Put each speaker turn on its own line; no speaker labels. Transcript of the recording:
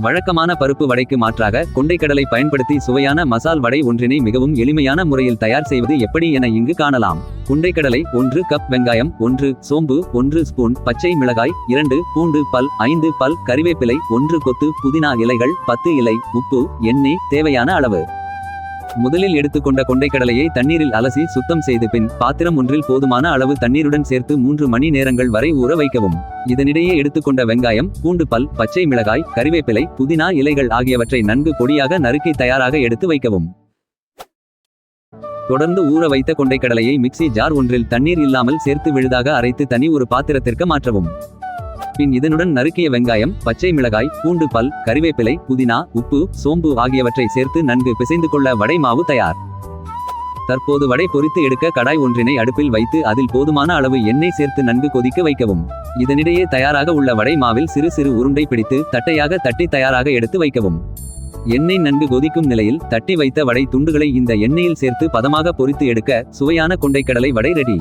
வழக்கமான பருப்பு வடைக்கு மாற்றாக கொண்டைக்கடலை பயன்படுத்தி சுவையான மசால் வடை ஒன்றினை மிகவும் எளிமையான முறையில் தயார் செய்வது எப்படி என இங்கு காணலாம். கொண்டைக்கடலை ஒன்று கப் வெங்காயம் ஒன்று சோம்பு ஒன்று ஸ்பூன் பச்சை மிளகாய் இரண்டு பூண்டு பல் ஐந்து பல் கறிவேப்பிலை ஒன்று கொத்து புதினா இலைகள் பத்து இலை உப்பு எண்ணெய் தேவையான அளவு. முதலில் எடுத்துக்கொண்ட கொண்டைக்கடலையை தண்ணீரில் அலசி சுத்தம் செய்து பின் பாத்திரம் ஒன்றில் போதுமான அளவு தண்ணீருடன் சேர்த்து மூன்று மணி நேரங்கள் வரை ஊற வைக்கவும். இதனிடையே எடுத்துக்கொண்ட வெங்காயம் பூண்டு பல் பச்சை மிளகாய் கறிவேப்பிலை புதினா இலைகள் ஆகியவற்றை நன்கு பொடியாக நறுக்கி தயாராக எடுத்து வைக்கவும். தொடர்ந்து ஊற வைத்த கொண்டைக்கடலையை மிக்ஸி ஜார் ஒன்றில் தண்ணீர் இல்லாமல் சேர்த்து விழுதாக அரைத்து தனி ஒரு பாத்திரத்திற்கு மாற்றவும். பின் இதனுடன் நறுக்கிய வெங்காயம் பச்சை மிளகாய் பூண்டு பல் கறிவேப்பிலை புதினா உப்பு சோம்பு ஆகியவற்றை சேர்த்து நன்கு பிசைந்து கொள்ள வடை மாவு தயார். தற்போது வடை பொரித்து எடுக்க கடாய் ஒன்றினை அடுப்பில் வைத்து அதில் போதுமான அளவு எண்ணெய் சேர்த்து நன்கு கொதிக்க வைக்கவும். இதனிடையே தயாராக உள்ள வடை மாவில் சிறு சிறு உருண்டை பிடித்து தட்டையாக தட்டி தயாராக எடுத்து வைக்கவும். எண்ணெய் நன்கு கொதிக்கும் நிலையில் தட்டி வைத்த வடை துண்டுகளை இந்த எண்ணெயில் சேர்த்து பதமாக பொரித்து எடுக்க சுவையான கொண்டைக்கடலை வடை ரெடி.